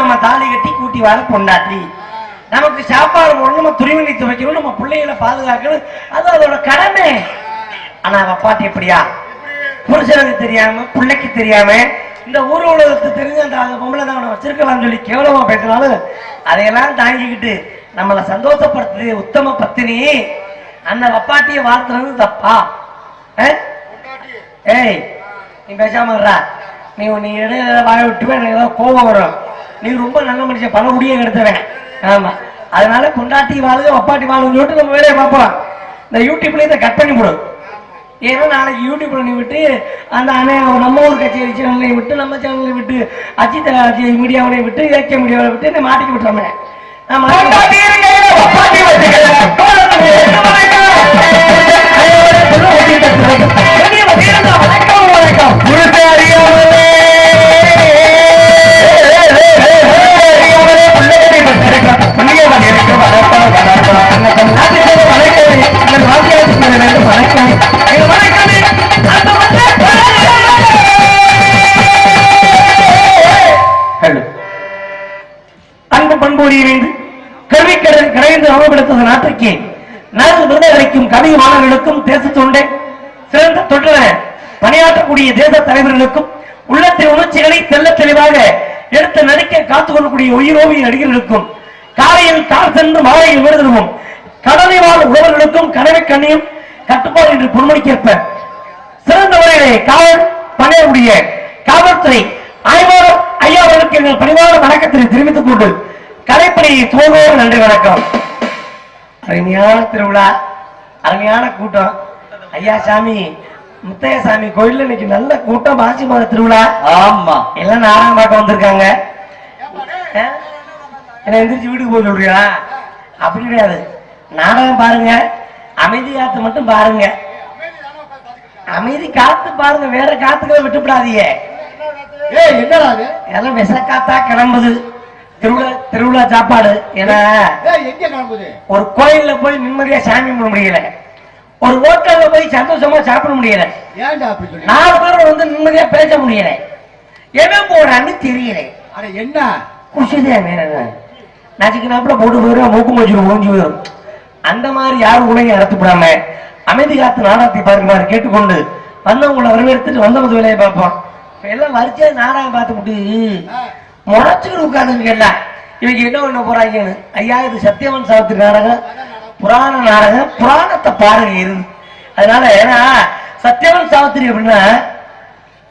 நம்ம தாலி கட்டி கூட்டி வாழ பொண்டாட்டி. நமக்கு சாப்பாடு போடணும் நம்ம துணிமணி துவைக்கணும் நம்ம பிள்ளைகளை பாதுகாக்கணும். அது அதோட கடமை. ஆனா வப்பாட்டி எப்படியா? புருஷனுக்கு தெரியாம பிள்ளைக்கு தெரியாம இந்த ஊர் உலகத்துக்கு தெரிஞ்ச அந்த பொம்பளை தான் அவனை வச்சிருக்கலாம்னு சொல்லி கேவலமா பேசினாலும் அதையெல்லாம் தாங்கிக்கிட்டு நம்மளை சந்தோஷப்படுத்துது உத்தம பத்தினி. அந்த வப்பாட்டியை வாழ்த்துறது தப்பா? ஏய் நீ பேசாம நீ நீ இடையில வாழ விட்டுவே எனக்கு ஏதாவது கோபம் வரும். நீ ரொம்ப நல்ல மனுஷன் பல முடிய எடுத்தவன். ஆமா. அதனால கொண்டாட்டி வாழுங்க வப்பாட்டி வாழுங்க சொல்லிட்டு நம்ம வேலையை பார்ப்போம். இந்த யூடியூப்ல இதை கட் பண்ணி போடு ஏன்னா நாளைக்கு யூடியூப்ல நீ விட்டு அந்த அண்ணே நம்ம ஊர் கட்சி சேனலையும் விட்டு நம்ம சேனலையும் விட்டு அஜித் மீடியாவிலையும் விட்டு ஏகே மீடியாவில விட்டு என்னை மாட்டிக்க விட்டுறோமே. நான் தெல்ல தெளிவாக எடுத்து நடிக்க காத்துக் கொள்ளக்கூடிய உயிரோவிய நடிகர்களுக்கும் காலையில் கால் சென்று மாலையில் விருதுவும் கடலை வாழ் உறவர்களுக்கும் கடவை கண்ணியும் கட்டுப்பாடு என்று பொன்மொழிக்கேற்ப. சிறந்த முறையிலே காவல் பணியக்கூடிய காவல்துறை ஆய்வாளர் ஐயா அவர்களுக்கு எங்கள் பணிவான வணக்கத்தை தெரிவித்துக் கொண்டு கலைப்பணியை துவங்குவோம். நன்றி வணக்கம். அருமையான திருவிழா அருமையான கூட்டம். ஐயா சாமி முத்தைய சாமி கோயில்ல இன்னைக்கு நல்ல கூட்டம் மாசி மாத திருவிழா. ஆமா. எல்லாம் நாடகம் பார்க்க வந்திருக்காங்க? என்ன எந்திரிச்சு வீட்டுக்கு போக சொல்றியா? அப்படி கிடையாது. நாடகம் பாருங்க. அமைதி காத்து மட்டும் பாருங்க. அமைதி காத்து பாருங்க. வேற காத்துக்களை விட்டுப்படாதீங்க. ஏய் என்னடா அது எல்லாம் விச காத்தா கிளம்புது. திருவிழா திருவிழா சாப்பாடு. ஏன்னா ஏய் எங்க கிளம்புது? ஒரு கோயில்ல போய் நிம்மதியா சாமி கும்பிட முடியல. ஒரு ஹோட்டல்ல போய் சந்தோஷமா சாப்பிட முடியல. நாலு பேர் வந்து நிம்மதியா பேச முடியல. எவன் போறான்னு தெரியல. என்ன? குஷிதே வேற நச்சுக்கினாப்புல போட்டு போயிடும் மூக்கு மொழிச்சு ஓஞ்சி போயிடும் அந்த மாதிரி யாரும் உலகம் நடத்தப்படாம அமைதி காத்து நாடகத்தை பார்க்குமாறு கேட்டுக்கொண்டு வந்தவங்களை வரவேற்றுட்டு வந்தவங்க வேலையை பார்ப்போம். எல்லாம் வரிச்சே நாடகம் பார்த்துக்கிட்டு முறைச்சுக்கிட்டு உட்காந்துருக்கல இவங்க என்ன பண்ண போறாங்கன்னு? ஐயா இது சத்தியவன் சாவித்திரி நாடகம். புராண நாடகம் புராணத்தை பாருங்க இருந்து அதனால ஏன்னா சத்தியவன் சாவித்திரி அப்படின்னா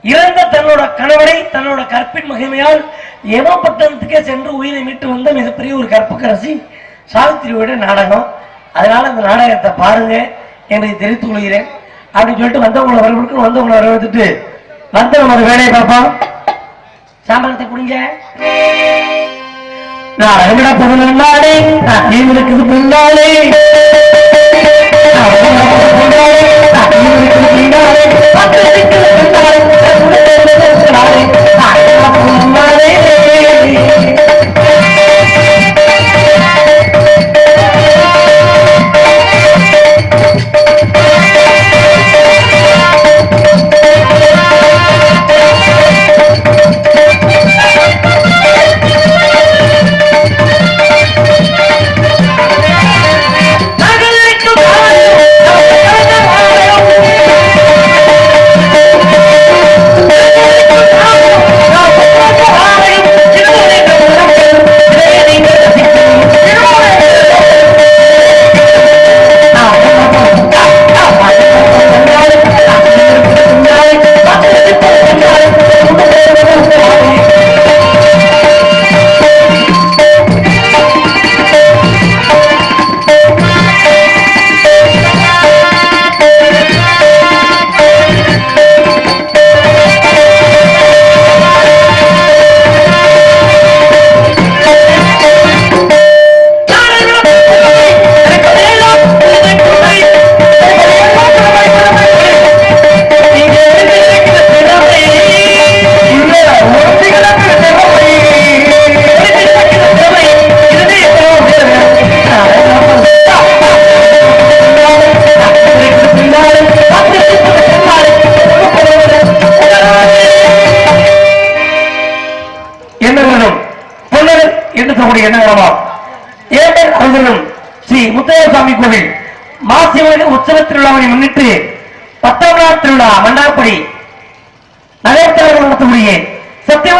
இறந்த தன்னோட கணவனை தன்னோட கற்பின் மகிமையால் யமபட்டணத்துக்கே சென்று உயிரை மீட்டு வந்த மிகப்பெரிய ஒரு கற்புக்கரசி சாவித்திரியோட நாடகம். அதனால அந்த நாடகத்தை பாருங்க என்று தெரிவித்துக் கொள்கிறேன். அப்படின்னு சொல்லிட்டு வந்தவங்களை வரவேற்கும் வந்தவங்களை வரவேற்றுட்டு வந்து வேலையை பார்ப்போம். சாம்பளத்தை குடிங்க. நாடகம் விட நான் இருக்குது பின்னாலே.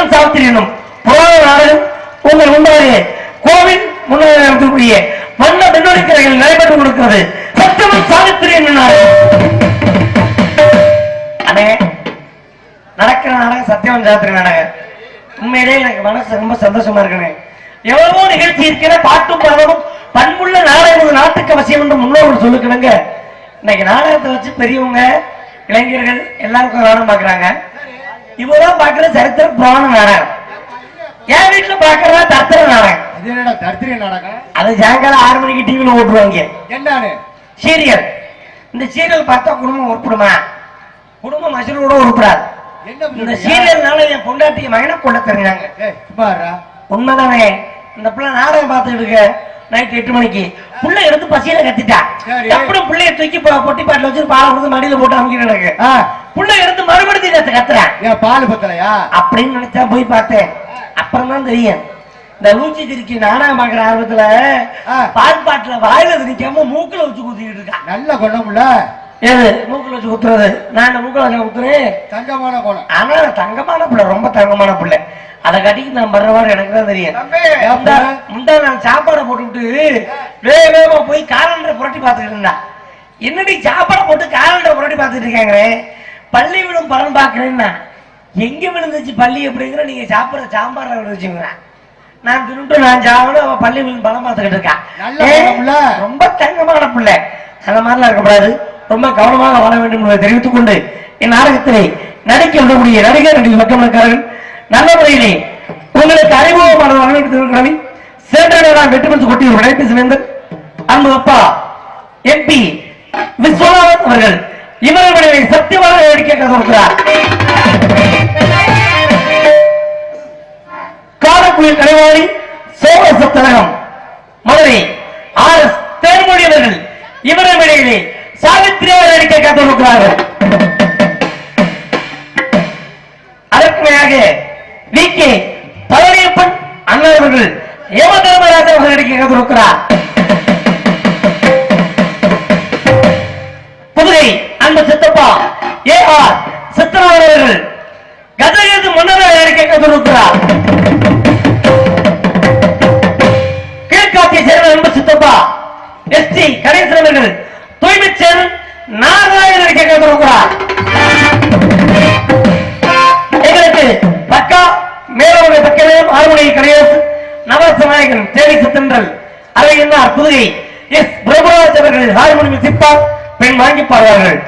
சத்தியவன் சாவித்திரி புராண நாடகம் உங்கள் முன்னாலே கோவில் முன்னாலே நடத்தக்கூடிய வண்ண பெண்ணொழிக்கரைகள் நடைபெற்று கொடுக்கிறது சத்தமும் சாவித்திரி என்னும் நாடகம். நடக்கிற நாடகம் சத்தியம் சாத்திரி நாடகம். உண்மையிலே எனக்கு மனசு ரொம்ப சந்தோஷமா இருக்குண்ணே. எவ்வளவோ நிகழ்ச்சி இருக்கிற பாட்டும் பாடமும் பண்புள்ள நாடகம் நாட்டுக்கு அவசியம் என்று முன்னோர்கள் சொல்லுக்கணுங்க இன்னைக்கு நாடகத்தை வச்சு பெரியவங்க இளைஞர்கள் எல்லாருக்கும் நாடகம் பாக்குறாங்க இவதான் பாக்குற சரித்திர புராண நாடகம் என் வீட்டுல பாக்குறதா தத்திர நாடகம் இது என்னடா தரித்திரிய நாடகம்? அது சாயங்காலம் ஆறு மணிக்கு டிவில ஓட்டுருவாங்க என்னன்னு? சீரியல். இந்த சீரியல் பார்த்தா குடும்பம் உருப்படுமா? குடும்பம் மசூரோட உருப்படாது. இந்த? சீரியல்னால என் பொண்டாட்டி மகனை கொள்ள தெரிஞ்சாங்க. உண்மைதானே? இந்த பிள்ளை நாடகம் பார்த்துட்டு இருக்க. நைட் எட்டு மணிக்கு. புள்ள எடுத்து பசியில கத்திட்டா. அப்புறம் பிள்ளைய தூக்கி பாட்டில வச்சு பாலை கொடுத்து மடியில போட்டு அமைக்கிற எனக்கு. ஆ, புள்ள எடுத்து மறுபடியும் கத்து கத்துறேன். பால் பத்தலையா? அப்படின்னு நினைச்சா போய் பார்த்தேன். அப்புறம் தான் தெரியும். இந்த லூச்சி திருக்கி நாடகம் பாக்குற ஆர்வத்துல. பால் பாட்டுல வாயில திணிக்காம மூக்குல வச்சு குத்திக்கிட்டு இருக்கான் நல்ல குணம்ல ஏது? மூக்குல வச்சு குத்துறது. நான் இந்த மூக்குல வச்சு குத்துறேன் தங்கமான குணம் ஆனா தங்கமான பிள்ளை ரொம்ப தங்கமான பிள்ளை. அதை கட்டிக்கு நான் பண்றவாறு எனக்கு தான் தெரியும். முந்தா நான் சாப்பாடை போட்டுவிட்டு வேக வேகமா போய் காலண்டரை புரட்டி பார்த்துக்கிட்டு இருந்தா. என்னடி சாப்பாடை போட்டு காலண்டரை புரட்டி பார்த்துட்டு இருக்காங்களே? பள்ளி விடும் பலன் பார்க்கறேன்னா. எங்க விழுந்துச்சு பள்ளி அப்படிங்கிற நீங்க சாப்பிடுற சாம்பார் விழுந்துச்சுங்க நான் தின்னுட்டு நான் சாப்பிட அவ பள்ளி விழுந்து பலம் பார்த்துக்கிட்டு இருக்கா. நல்ல ஏ, குணம்ல. ரொம்ப தங்கமான பிள்ளை. அந்த மாதிரிலாம் இருக்கக்கூடாது. ரொம்ப கவனமாக வாழ வேண்டும் என்பதை தெரிவித்துக் கொண்டு என் நாடகத்திலே நடிக்க விடக்கூடிய நடிகர் நடிகை மக்களுக்காரர்கள் நல்ல முறையிலே உங்களுக்கு அறிமுகமான வரவேற்கிறேன் சேட்டர் வெற்றி பெற்று கொட்டி விளையாட்டு சிவேந்தர் அன்பு அப்பா எம்பி விஸ்வநாதன் அவர்கள் இவர்களுடைய சத்தியமாக வேடிக்கை கொடுக்கிறார் காரக்குயில் கலைவாணி சோழ சத்தரகம் மதுரை ஆர் எஸ் தேர்மொழி அவர்கள் இவரிடையிலே சாவித்திரியார் அடிக்க காத்திருக்கிறார்கள் அதற்கு மேலாக வி. கே. பழனியப்பன் அண்ணா அவர்கள் யம தர்மராஜன் அவர்கள் அடிக்க காத்திருக்கிறார் புதுகை அன்பு சித்தப்பா ஏ ஆர் சித்தனார் அவர்கள் கஜகஜ முன்னதாக அடிக்க வாங்கி பாடுவார்கள்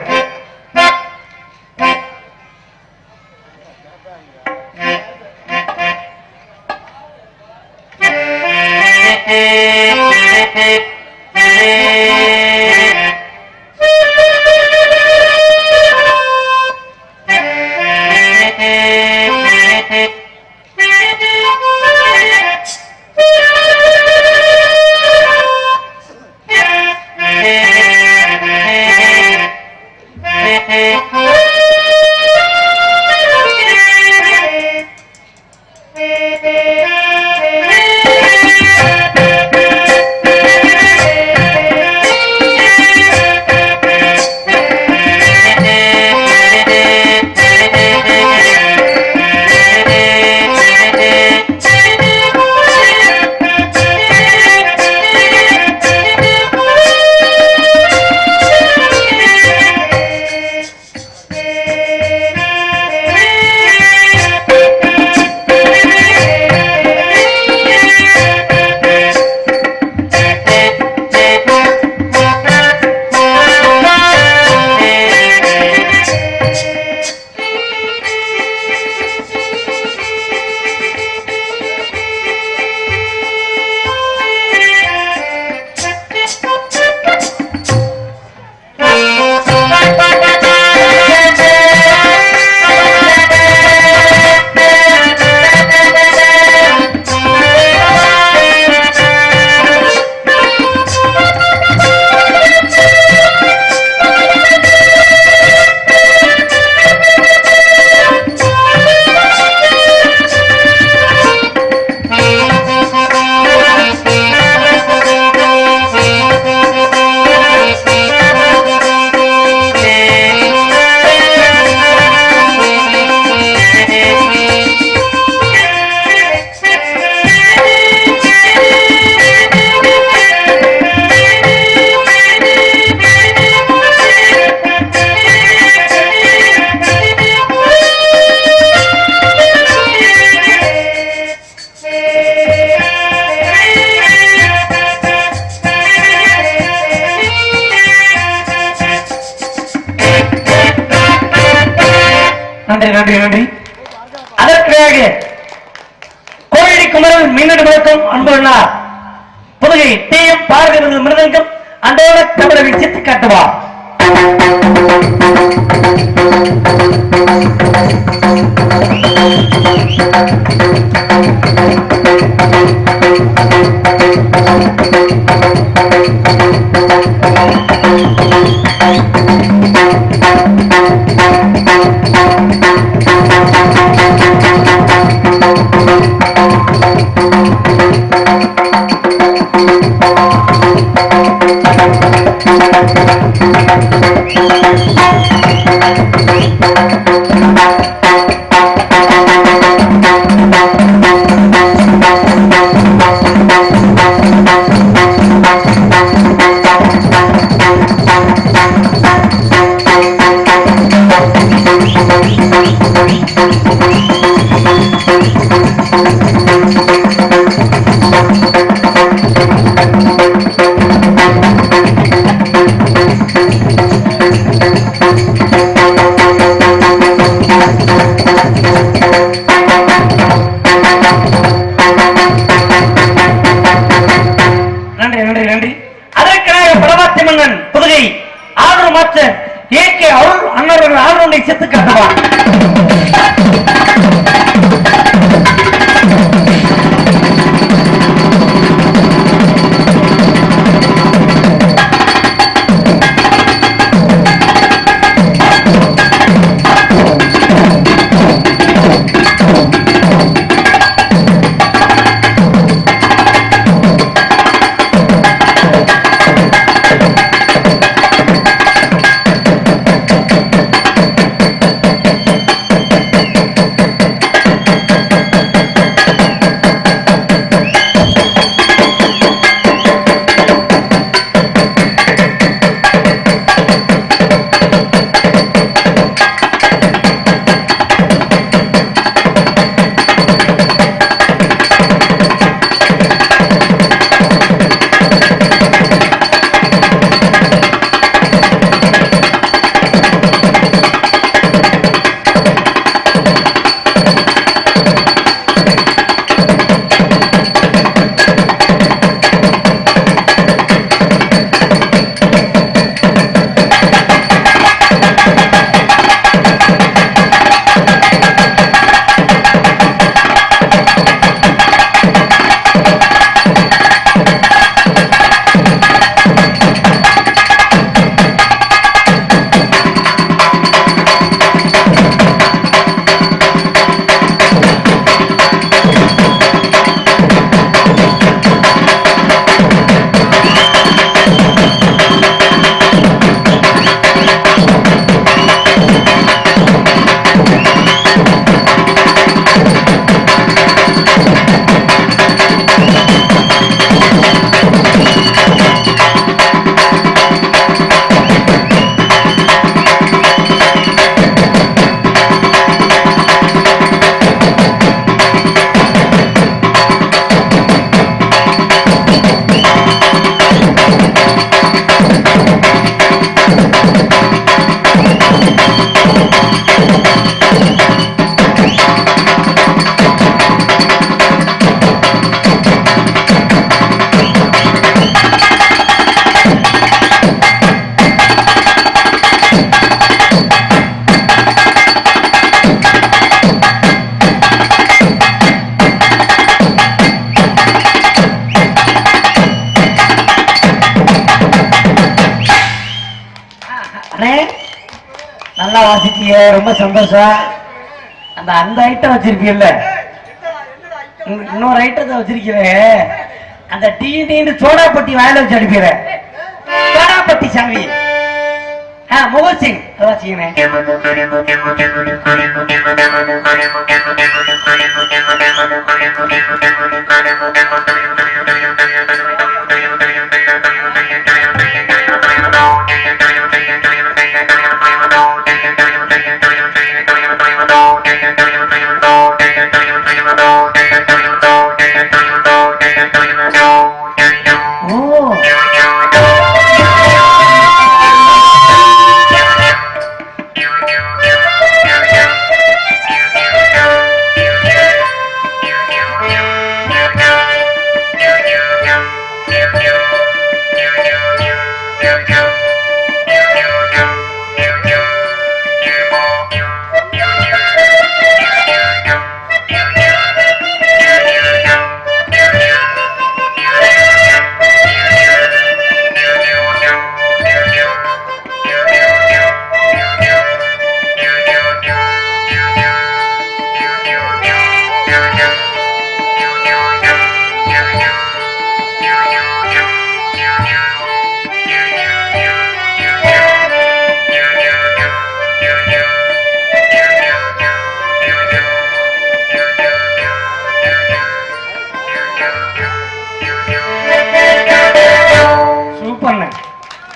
முழக்கம் அன்புள்ளார் புதுகை டி எம் பார்வை மிருதங்கம் அந்தோட தமிழை விசித்து காட்டுவார் புதுகை ஆளுநர் மாற்ற ஏ கே அருள் அண்ணர்கள் ஆளுநரை செத்து காட்டுவா ரொம்ப சந்தோஷம். அந்த அந்த ஐட்டம் வச்சிருக்கீல்ல இன்னொரு ஐட்டத்தை வச்சிருக்கிறேன் அந்த டீ டீன்னு சோடாப்பட்டி வாயில வச்சு அனுப்பிடுறேன். சோடாப்பட்டி சாமி. ஆ முகத் சிங். அதை வச்சுக்கிறேன் ஓ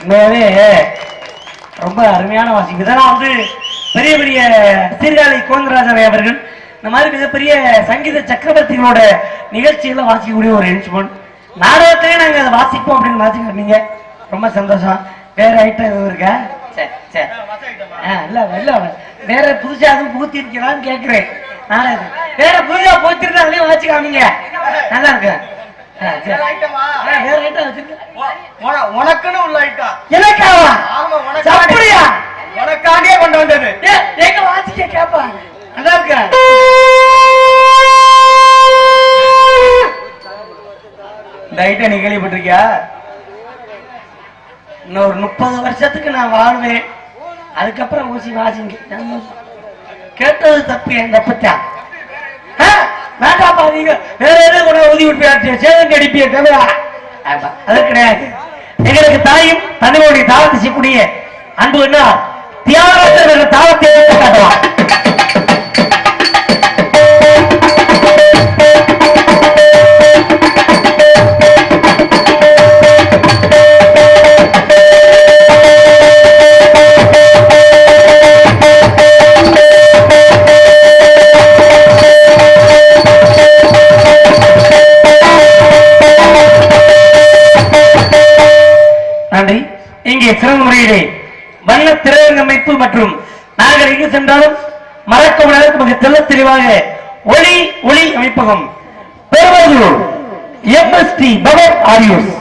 உண்மையாவே ரொம்ப அருமையான வாசிப்பு. இதெல்லாம் வந்து பெரிய பெரிய சீர்காழி கோவிந்தராஜன் அவர்கள் இந்த மாதிரி மிகப்பெரிய சங்கீத சக்கரவர்த்திகளோட நிகழ்ச்சியில வாசிக்கக்கூடிய ஒரு இன்ஸ்ட்ருமெண்ட் நாடகத்திலே நாங்கள் அதை வாசிப்போம் அப்படின்னு வாசி ரொம்ப சந்தோஷம். வேற ஐட்டம் எதுவும் இருக்கா? சரி சரி ஆ, இல்லை இல்லை. வேற புதுசா எதுவும் புகுத்தி இருக்கலாம்னு கேக்குறேன் நாடகம் வேற புதுசா போத்திருந்தா வாசிக்காமீங்க நல்லா இருக்கு. உனக்குன்னு உள்ள ஐட்டம் எனக்காவா ஆமா உனக்கு அப்படியா? உனக்காகவே கொண்டு வந்தது. எங்க வாசிக்க கேப்பாங்க? நல்லா இருக்க இந்த ஐட்டம் நீ கேள்விப்பட்டிருக்கியா? இன்னும் ஒரு முப்பது வருஷத்துக்கு நான் வாழ்வேன். அதுக்கப்புறம் ஊசி வாசிங்க. கேட்டது தப்பு என் தப்புத்தான் வேண்டாப்பா நீங்க வேற எதுவும் கூட உதவி விட்டு சேதம் கடிப்பிய தவிர. ஆமா, அது கிடையாது. எங்களுக்கு தாயும் தன்னுடைய தாவத்தை செய்யக்கூடிய அன்பு என்ன? தியாகத்தை தாவத்தை. காட்டுவான் Marius.